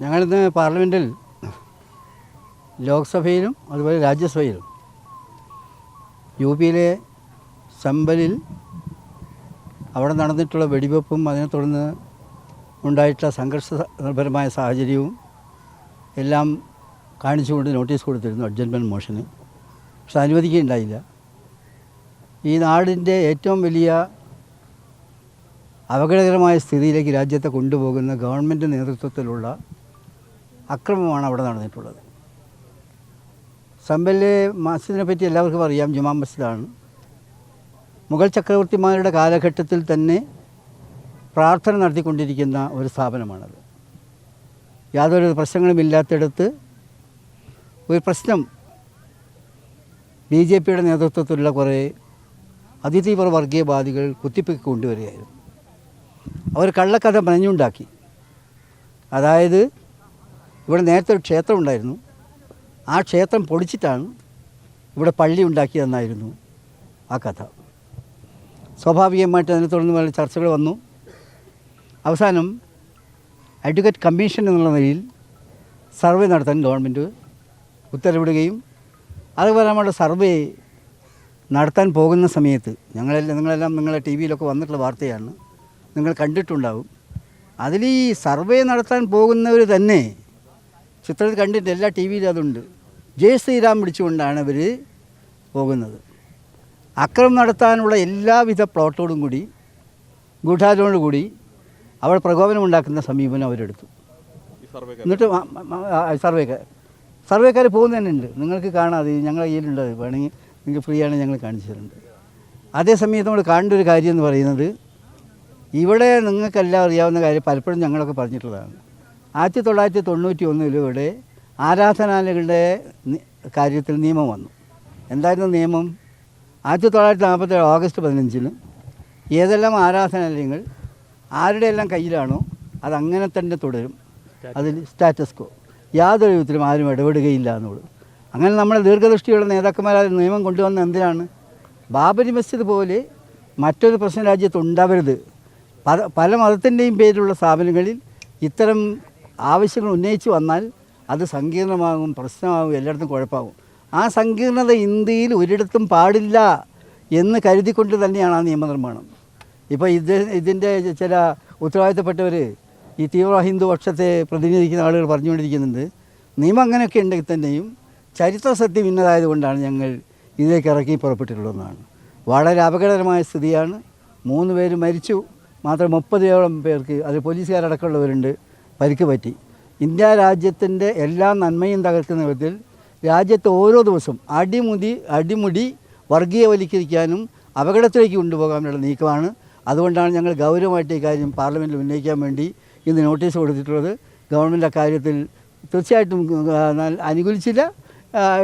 ഞങ്ങളിന്ന് പാർലമെന്റിൽ ലോക്സഭയിലും അതുപോലെ രാജ്യസഭയിലും യു പിയിലെ ചമ്പലിൽ അവിടെ നടന്നിട്ടുള്ള വെടിവെപ്പും അതിനെ തുടർന്ന് ഉണ്ടായിട്ടുള്ള സംഘർഷപരമായ സാഹചര്യവും എല്ലാം കാണിച്ചുകൊണ്ട് നോട്ടീസ് കൊടുത്തിരുന്നു അഡ്ജസ്റ്റ്മെന്റ് മോഷന്. പക്ഷെ അനുവദിക്കുകയുണ്ടായില്ല. ഈ നാടിന്റെ ഏറ്റവും വലിയ അപകടകരമായ സ്ഥിതിയിലേക്ക് രാജ്യത്തെ കൊണ്ടുപോകുന്ന ഗവൺമെന്റ് നേതൃത്വത്തിലുള്ള അക്രമമാണ് അവിടെ നടന്നിട്ടുള്ളത്. സമ്പലിലെ മസ്ജിദിനെ പറ്റി എല്ലാവർക്കും അറിയാം ജുമാ മസ്ജിദാണ്. മുഗൾ ചക്രവർത്തിമാരുടെ കാലഘട്ടത്തിൽ തന്നെ പ്രാർത്ഥന നടത്തിക്കൊണ്ടിരിക്കുന്ന ഒരു സ്ഥാപനമാണത്. യാതൊരു പ്രശ്നങ്ങളും ഇല്ലാത്തിടത്ത് ഒരു പ്രശ്നം ബി ജെ പിയുടെ നേതൃത്വത്തിലുള്ള കുറേ അതിതീവ്ര വർഗീയവാദികൾ കുത്തിപ്പൊക്കി കൊണ്ടുവരികയായിരുന്നു. അവർ കള്ളക്കഥ പറഞ്ഞുണ്ടാക്കി. അതായത് ഇവിടെ നേരത്തെ ഒരു ക്ഷേത്രം ഉണ്ടായിരുന്നു. ആ ക്ഷേത്രം പൊളിച്ചിട്ടാണ് ഇവിടെ പള്ളി ഉണ്ടാക്കിയതെന്നായിരുന്നു ആ കഥ. സ്വാഭാവികമായിട്ട് അതിനെ തുടർന്ന് പല ചർച്ചകൾ വന്നു. അവസാനം അഡ്വക്കേറ്റ് കമ്മീഷൻ എന്നുള്ള നിലയിൽ സർവേ നടത്താൻ ഗവൺമെന്റ് ഉത്തരവിടുകയും അതുപോലെ നമ്മുടെ സർവേ നടത്താൻ പോകുന്ന സമയത്ത് ഞങ്ങളെല്ലാം നിങ്ങളെല്ലാം നിങ്ങളെ ടി വിയിലൊക്കെ വന്നിട്ടുള്ള വാർത്തയാണ്. നിങ്ങൾ കണ്ടിട്ടുണ്ടാവും. അതിൽ ഈ സർവേ നടത്താൻ പോകുന്നവർ തന്നെ ചിത്രത്തിൽ കണ്ടിട്ട് എല്ലാ ടി വിയിലും അതുണ്ട്. ജയ് ശ്രീരാം പിടിച്ചുകൊണ്ടാണ് ഇവർ പോകുന്നത്. അക്രമം നടത്താനുള്ള എല്ലാവിധ പ്ലോട്ടോടും കൂടി ഗൂഢാലോടും കൂടി അവൾ പ്രകോപനമുണ്ടാക്കുന്ന സമീപനം അവരെടുത്തു. എന്നിട്ട് സർവേക്കാർ. സർവേക്കാർ പോകുന്ന തന്നെ ഉണ്ട്. നിങ്ങൾക്ക് കാണാതെ ഞങ്ങളുടെ കയ്യിലുണ്ട് വേണമെങ്കിൽ നിങ്ങൾക്ക് ഫ്രീ ആണ് ഞങ്ങൾ കാണിച്ചു തരുന്നുണ്ട്. അതേ സമയത്ത് നമ്മൾ കാണേണ്ട ഒരു കാര്യം എന്ന് പറയുന്നത് ഇവിടെ നിങ്ങൾക്കെല്ലാം അറിയാവുന്ന കാര്യം പലപ്പോഴും ഞങ്ങളൊക്കെ പറഞ്ഞിട്ടുള്ളതാണ്. ആയിരത്തി തൊള്ളായിരത്തി തൊണ്ണൂറ്റി ഒന്നിലൂടെ ആരാധനാലയങ്ങളുടെ കാര്യത്തിൽ നിയമം വന്നു. എന്തായിരുന്നു നിയമം? ആയിരത്തി തൊള്ളായിരത്തി നാൽപ്പത്തി ഓഗസ്റ്റ് പതിനഞ്ചിന് ഏതെല്ലാം ആരാധനാലയങ്ങൾ ആരുടെ എല്ലാം കയ്യിലാണോ അത് അങ്ങനെ തന്നെ തുടരും. അതിൽ സ്റ്റാറ്റസ് കോ. യാതൊരു വിധത്തിലും ആരും ഇടപെടുകയില്ല എന്നുള്ളത് അങ്ങനെ നമ്മുടെ ദീർഘദൃഷ്ടിയുള്ള നേതാക്കന്മാർ ആ നിയമം കൊണ്ടുവന്ന എന്തിനാണ്? ബാബരി മസ്ജിദ് പോലെ മറ്റൊരു പ്രശ്ന രാജ്യത്ത് ഉണ്ടാവരുത് പല മതത്തിന്റെയും പേരിലുള്ള സ്ഥാപനങ്ങളിൽ ഇത്തരം ആവശ്യങ്ങൾ ഉന്നയിച്ച് വന്നാൽ അത് സങ്കീർണമാകും പ്രശ്നമാകും എല്ലായിടത്തും കുഴപ്പമാകും. ആ സങ്കീർണത ഇന്ത്യയിൽ ഒരിടത്തും പാടില്ല എന്ന് കരുതിക്കൊണ്ട് തന്നെയാണ് ആ നിയമനിർമ്മാണം. ഇപ്പോൾ ഇത് ഇതിന്റെ ചില ഉത്തരവാദിത്തപ്പെട്ടവർ ഈ തീവ്ര ഹിന്ദു പക്ഷത്തെ പ്രതിനിധിക്കുന്ന ആളുകൾ പറഞ്ഞുകൊണ്ടിരിക്കുന്നുണ്ട്. നിയമം അങ്ങനെയൊക്കെ ഉണ്ടെങ്കിൽ തന്നെയും ചരിത്ര സത്യം ഇന്നതായതുകൊണ്ടാണ് ഞങ്ങൾ ഇതിലേക്ക് ഇറക്കി പുറപ്പെട്ടിട്ടുള്ളതെന്നാണ് വളരെ അപകടകരമായ സ്ഥിതിയാണ്. മൂന്ന് പേര് മരിച്ചു. മാത്രം മുപ്പതോളം പേർക്ക് അത് പോലീസുകാരടക്കമുള്ളവരുണ്ട്. പരിക്ക് പറ്റി. ഇന്ത്യ രാജ്യത്തിന്റെ എല്ലാ നന്മയും തകർക്കുന്ന വിധത്തിൽ രാജ്യത്ത് ഓരോ ദിവസവും അടിമുടി അടിമുടി വർഗീയവൽക്കരിക്കാനും അപകടത്തിലേക്ക് കൊണ്ടുപോകാനുള്ള നീക്കമാണ്. അതുകൊണ്ടാണ് ഞങ്ങൾ ഗൗരവമായിട്ട് ഈ കാര്യം പാർലമെന്റിൽ ഉന്നയിക്കാൻ വേണ്ടി ഇന്ന് നോട്ടീസ് കൊടുത്തിട്ടുള്ളത്. ഗവൺമെന്റ് അക്കാര്യത്തിൽ തീർച്ചയായിട്ടും അനുകൂലിച്ചില്ല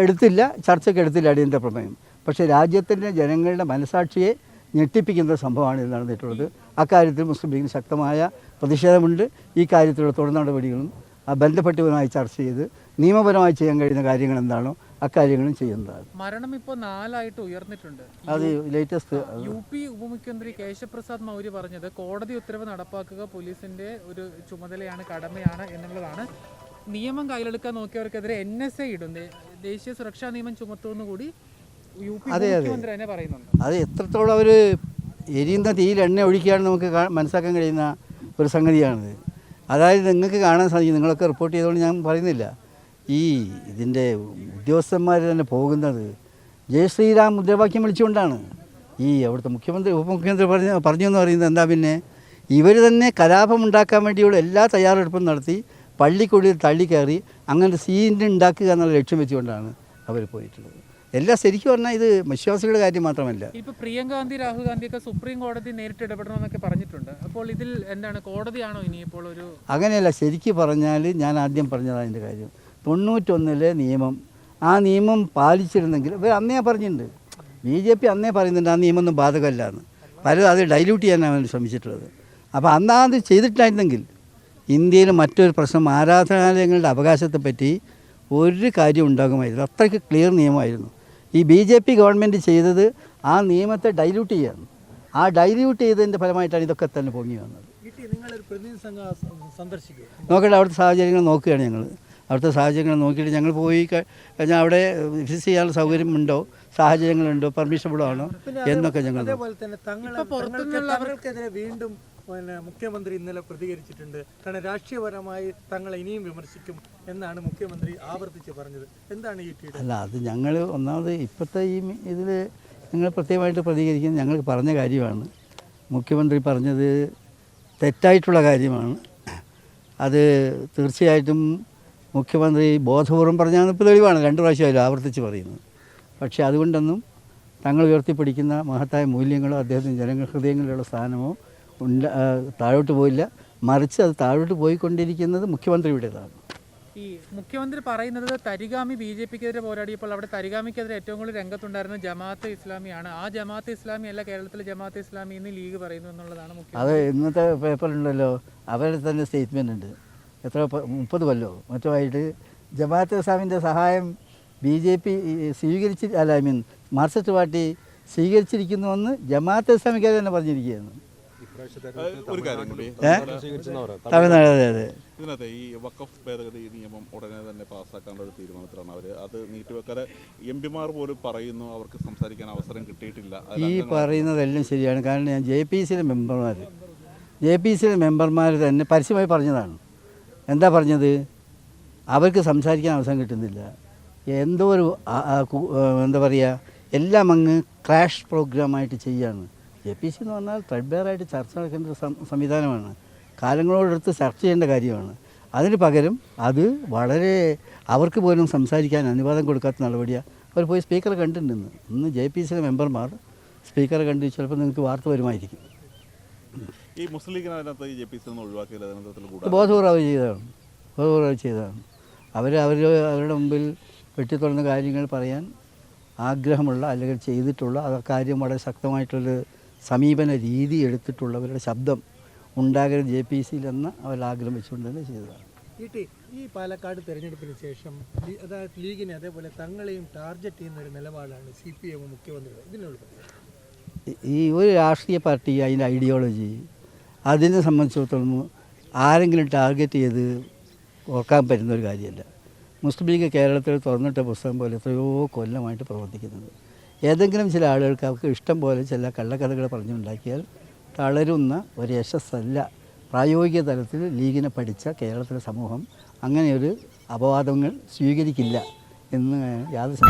എടുത്തില്ല ചർച്ചയ്ക്ക് എടുത്തില്ല അടിയന്തര പ്രമേയം. പക്ഷേ രാജ്യത്തിന്റെ ജനങ്ങളുടെ മനസാക്ഷിയെ ഞെട്ടിപ്പിക്കുന്ന സംഭവമാണ് ഇത് നടന്നിട്ടുള്ളത്. അക്കാര്യത്തിൽ മുസ്ലിം ലീഗിന് ശക്തമായ പ്രതിഷേധമുണ്ട്. ഈ കാര്യത്തിലുള്ള തുടർ നടപടികളും ബന്ധപ്പെട്ടവരുമായി ചർച്ച ചെയ്ത് നിയമപരമായി ചെയ്യാൻ കഴിയുന്ന കാര്യങ്ങൾ എന്താണോ അക്കാര്യങ്ങളും ചെയ്യുന്നതാണ്. മരണം ഇപ്പോൾ നാലായിട്ട് ഉയർന്നിട്ടുണ്ട്. അത് ലേറ്റസ്റ്റ് യു പി ഉപമുഖ്യമന്ത്രി കേശവപ്രസാദ് മൗര്യ പറഞ്ഞത് കോടതി ഉത്തരവ് നടപ്പാക്കുക പോലീസിന്റെ ഒരു ചുമതലയാണ് കടമയാണ് എന്നുള്ളതാണ്. നിയമം കയ്യിലെടുക്കാൻ നോക്കിയവർക്കെതിരെ എൻ എസ് ഐ ഇടും. ദേശീയ സുരക്ഷാ നിയമം ചുമത്തുമെന്ന് കൂടി യു പി അതെ, അതെ. അത് എത്രത്തോളം അവർ എരിയുന്ന തീയിൽ എണ്ണ ഒഴിക്കുകയാണെന്ന് നമുക്ക് മനസ്സിലാക്കാൻ കഴിയുന്ന ഒരു സംഗതിയാണിത്. അതായത് നിങ്ങൾക്ക് കാണാൻ സാധിക്കും നിങ്ങളൊക്കെ റിപ്പോർട്ട് ചെയ്തുകൊണ്ട് ഞാൻ പറയുന്നില്ല. ഈ ഇതിന്റെ ഉദ്യോഗസ്ഥന്മാർ തന്നെ പോകുന്നത് ജയ് ശ്രീരാം മുദ്രാവാക്യം വിളിച്ചുകൊണ്ടാണ്. ഈ അവിടുത്തെ മുഖ്യമന്ത്രി ഉപമുഖ്യമന്ത്രി പറഞ്ഞ പറഞ്ഞു എന്ന് പറയുന്നത് എന്താ പിന്നെ? ഇവർ തന്നെ കലാപം ഉണ്ടാക്കാൻ വേണ്ടിയുള്ള എല്ലാ തയ്യാറെടുപ്പും നടത്തി പള്ളിക്കുള്ളിൽ തള്ളിക്കയറി അങ്ങനെ സീൻ ഉണ്ടാക്കുക എന്നുള്ള ലക്ഷ്യം വെച്ചുകൊണ്ടാണ് അവർ പോയിട്ടുള്ളത്. എല്ലാം ശരിക്കും പറഞ്ഞാൽ ഇത് വിശ്വാസികളുടെ കാര്യം മാത്രമല്ല. ഇപ്പൊ പ്രിയങ്ക ഗാന്ധി രാഹുൽ ഗാന്ധി ഒക്കെ സുപ്രീം കോടതി നേരിട്ട് ഇടപെടണമെന്നൊക്കെ പറഞ്ഞിട്ടുണ്ട്. അപ്പോൾ ഇതിൽ എന്താണ് കോടതിയാണോ ഇനി ഇപ്പോൾ ഒരു അങ്ങനെയല്ല ശരിക്കും പറഞ്ഞാൽ ഞാൻ ആദ്യം പറഞ്ഞതാണ് അതിന്റെ കാര്യം. തൊണ്ണൂറ്റൊന്നിലെ നിയമം ആ നിയമം പാലിച്ചിരുന്നെങ്കിൽ ഇവർ അന്നേ പറഞ്ഞിട്ടുണ്ട്. ബി ജെ പി അന്നേ പറയുന്നുണ്ട് ആ നിയമമൊന്നും ബാധകമല്ല എന്ന് പലരും അത് ഡൈല്യൂട്ട് ചെയ്യാനാണ് അവർ ശ്രമിച്ചിട്ടുള്ളത്. അപ്പോൾ അന്നാ അത് ചെയ്തിട്ടായിരുന്നെങ്കിൽ ഇന്ത്യയിൽ മറ്റൊരു പ്രശ്നം ആരാധനാലയങ്ങളുടെ അവകാശത്തെപ്പറ്റി ഒരു കാര്യം ഉണ്ടാകുമായിരുന്നു അത്രയ്ക്ക് ക്ലിയർ നിയമമായിരുന്നു. ഈ ബി ജെ പി ഗവൺമെന്റ് ചെയ്തത് ആ നിയമത്തെ ഡൈല്യൂട്ട് ചെയ്യാണ്. ആ ഡൈല്യൂട്ട് ചെയ്തതിന്റെ ഫലമായിട്ടാണ് ഇതൊക്കെ തന്നെ പൊങ്ങി വന്നത്. നോക്കട്ടെ അവിടുത്തെ സാഹചര്യങ്ങൾ നോക്കുകയാണ് ഞങ്ങൾ. അവിടുത്തെ സാഹചര്യങ്ങൾ നോക്കിയിട്ട് ഞങ്ങൾ പോയി കഴിഞ്ഞാൽ അവിടെ വിസിറ്റ് ചെയ്യാനുള്ള സൗകര്യമുണ്ടോ? സാഹചര്യങ്ങളുണ്ടോ? പെർമിഷബിൾ ആണോ എന്നൊക്കെ ഞങ്ങൾ വീണ്ടും പിന്നെ മുഖ്യമന്ത്രി ഇന്നലെ പ്രതികരിച്ചിട്ടുണ്ട്. കാരണം രാഷ്ട്രീയപരമായി തങ്ങളെ ഇനിയും വിമർശിക്കും എന്നാണ് മുഖ്യമന്ത്രി ആവർത്തിച്ച് പറഞ്ഞത്. എന്താണ് ഈ ട്വീറ്റ് അല്ല അത് ഞങ്ങൾ ഒന്നാമത് ഇപ്പോഴത്തെ ഈ ഇതിൽ ഞങ്ങൾ പ്രത്യേകമായിട്ട് പ്രതികരിക്കുന്നത് ഞങ്ങൾ പറഞ്ഞ കാര്യമാണ്. മുഖ്യമന്ത്രി പറഞ്ഞത് തെറ്റായിട്ടുള്ള കാര്യമാണ്. അത് തീർച്ചയായിട്ടും മുഖ്യമന്ത്രി ബോധപൂർവം പറഞ്ഞാൽ ഇപ്പോൾ തെളിവാണ്. രണ്ട് പ്രാവശ്യമായാലും ആവർത്തിച്ച് പറയുന്നത്. പക്ഷേ അതുകൊണ്ടൊന്നും തങ്ങൾ ഉയർത്തിപ്പിടിക്കുന്ന മഹത്തായ മൂല്യങ്ങളോ അദ്ദേഹത്തിന് ജനങ്ങൾ ഹൃദയങ്ങളിലുള്ള സ്ഥാനമോ ഉണ്ട താഴോട്ട് പോയില്ല. മറിച്ച് അത് താഴോട്ട് പോയിക്കൊണ്ടിരിക്കുന്നത് മുഖ്യമന്ത്രിയുടേതാണ്. ഈ മുഖ്യമന്ത്രി പറയുന്നത് തരികാമി ബി ജെ പിക്കെതിരെ പോരാടിയപ്പോൾ അവിടെ തരികാമിക്കെതിരെ ഏറ്റവും കൂടുതൽ രംഗത്തുണ്ടായിരുന്ന ജമാഅത്ത് ഇസ്ലാമിയാണ്. ആ ജമാഅത്ത് ഇസ്ലാമി അല്ല കേരളത്തിലെ ജമാഅത്ത് ഇസ്ലാമി എന്ന് ലീഗ് പറയുന്നു എന്നുള്ളതാണ് അത് ഇന്നത്തെ പേപ്പറുണ്ടല്ലോ അവരുടെ തന്നെ സ്റ്റേറ്റ്മെന്റ് ഉണ്ട്. എത്ര മുപ്പത് കൊല്ലോ. മറ്റുമായിട്ട് ജമാഅത്ത് ഇസ്ലാമിന്റെ സഹായം ബി ജെ പി സ്വീകരിച്ച് അല്ല ഐ മീൻ മാർക്സിസ്റ്റ് പാർട്ടി സ്വീകരിച്ചിരിക്കുന്നുവെന്ന് ജമാഅത്ത് ഇസ്ലാമിക്കാർ തന്നെ പറഞ്ഞിരിക്കുകയാണ്. ഒരു കാര്യം കൂടി. ഏ? തമിഴ്നാട് അതെ അതെ. ഇതിനകത്ത് ഈ വക്കഫ് ഭേദഗതി നിയമം ഉടനെ തന്നെ പാസ്സാക്കാനുള്ള ഒരു തീരുമാനത്തിലാണ് അവർ അത് നീട്ടിവെക്കാതെ എം പിമാർ പോലും പറയുന്നു അവർക്ക് സംസാരിക്കാൻ അവസരം കിട്ടിയിട്ടില്ല. ഈ പറയുന്നതെല്ലാം ശരിയാണ്. കാരണം ഞാൻ ജെ പി സിയിലെ മെമ്പർമാർ ജെ പി സിയിലെ മെമ്പർമാർ തന്നെ പരസ്യമായി പറഞ്ഞതാണ്. എന്താ പറഞ്ഞത്? അവർക്ക് സംസാരിക്കാൻ അവസരം കിട്ടുന്നില്ല. എന്തോ ഒരു എന്താ പറയുക എല്ലാം അങ്ങ് ക്രാഷ് പ്രോഗ്രാമായിട്ട് ചെയ്യാണ്. ജെ പി സി എന്ന് പറഞ്ഞാൽ ത്രെഡ്ബെയറായിട്ട് ചർച്ച നടക്കേണ്ട ഒരു സംവിധാനമാണ്. കാലങ്ങളോടടുത്ത് ചർച്ച ചെയ്യേണ്ട കാര്യമാണ്. അതിന് പകരം അത് വളരെ അവർക്ക് പോലും സംസാരിക്കാൻ അനുവാദം കൊടുക്കാത്ത നടപടിയാണ് അവർ പോയി സ്പീക്കറെ കണ്ടിട്ടുണ്ടെന്ന്. ഇന്ന് ജെ പി സിയിലെ മെമ്പർമാർ സ്പീക്കറെ കണ്ട് ചിലപ്പോൾ നിങ്ങൾക്ക് വാർത്ത വരുമായിരിക്കും ഈ മുസ്ലിം ലീഗിന് അതിനകത്ത് ജെ പി സി നിന്ന് ഒഴിവാക്കിയത് അതിനകത്തിൽ ഇത് കൂടാതെ ബോധപൂർവം ചെയ്തതാണ്. ബോധപൂർവം ചെയ്തതാണ്. അവർ അവർ അവരുടെ മുമ്പിൽ വെട്ടിത്തുറന്ന കാര്യങ്ങൾ പറയാൻ ആഗ്രഹമുള്ള അല്ലെങ്കിൽ ചെയ്തിട്ടുള്ള ആ കാര്യം വളരെ ശക്തമായിട്ടുള്ളൊരു സമീപന രീതി എടുത്തിട്ടുള്ളവരുടെ ശബ്ദം ഉണ്ടാകരുത്. ജെ പി സിയിലെന്ന് അവർ ആഗ്രഹിച്ചുകൊണ്ട് തന്നെ ചെയ്തതാണ്. ഈ പാലക്കാട് തെരഞ്ഞെടുപ്പിന് ശേഷം അതായത് ലീഗിനെ അതേപോലെ തങ്ങളെയും ടാർഗറ്റ് ചെയ്യുന്ന ഒരു നിലപാടാണ് സി പി എം മുഖ്യമന്ത്രി ഇതിനുള്ള ഈ- ഒരു രാഷ്ട്രീയ പാർട്ടി അതിന്റെ ഐഡിയോളജി അതിനെ സംബന്ധിച്ചിടത്തോളം ആരെങ്കിലും ടാർഗറ്റ് ചെയ്ത് ഓർക്കാൻ പറ്റുന്ന ഒരു കാര്യമല്ല. മുസ്ലിം ലീഗ് കേരളത്തിൽ തുറന്നിട്ട പുസ്തകം പോലെ എത്രയോ കൊല്ലമായിട്ട് പ്രവർത്തിക്കുന്നത് ഏതെങ്കിലും ചില ആളുകൾക്ക് അവർക്ക് ഇഷ്ടം പോലെ ചില കള്ളക്കഥകൾ പറഞ്ഞുണ്ടാക്കിയാൽ തളരുന്ന ഒരു യശസ്സല്ല. പ്രായോഗിക തലത്തിൽ ലീഗിനെ പഠിച്ച കേരളത്തിലെ സമൂഹം അങ്ങനെയൊരു അപവാദങ്ങൾ സ്വീകരിക്കില്ല എന്ന് യാതൊരു